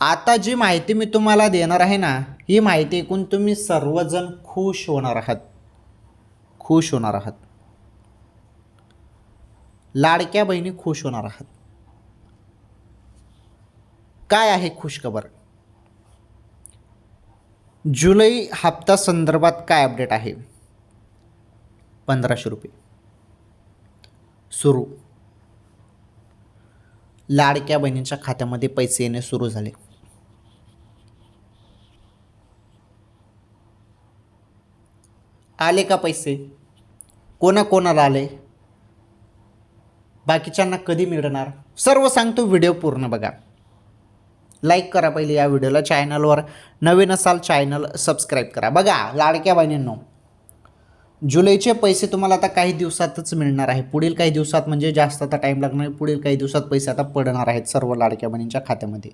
आता जी माहिती मी तुम्हाला देणार आहे ना ही माहिती ऐकून तुम्ही सर्वजण खुश होणार आहात. खुश होणार आहात. लाडक्या बहिणी खुश होणार आहात. काय आहे खुशखबर? जुलै हप्ता संदर्भात काय अपडेट आहे? पंधराशे रुपये. सुरू. लाडक्या बहिणींच्या खात्यामध्ये पैसे येणे सुरू झाले. आले का पैसे? कोणाकोणाला आले? बाकीच्यांना कधी मिळणार? सर्व सांगतो व्हिडिओ पूर्ण बघा. लाईक करा पहिले या व्हिडिओला. चॅनलवर नवीन असाल चॅनल सबस्क्राईब करा. बघा लाडक्या बहिणींनो जुलैचे पैसे तुम्हाला आता काही दिवसातच मिळणार आहे. पुढील काही दिवसात म्हणजे जास्त आता टाईम लागणार पुढील काही दिवसात पैसे आता पडणार आहेत सर्व लाडक्या बहिणींच्या खात्यामध्ये.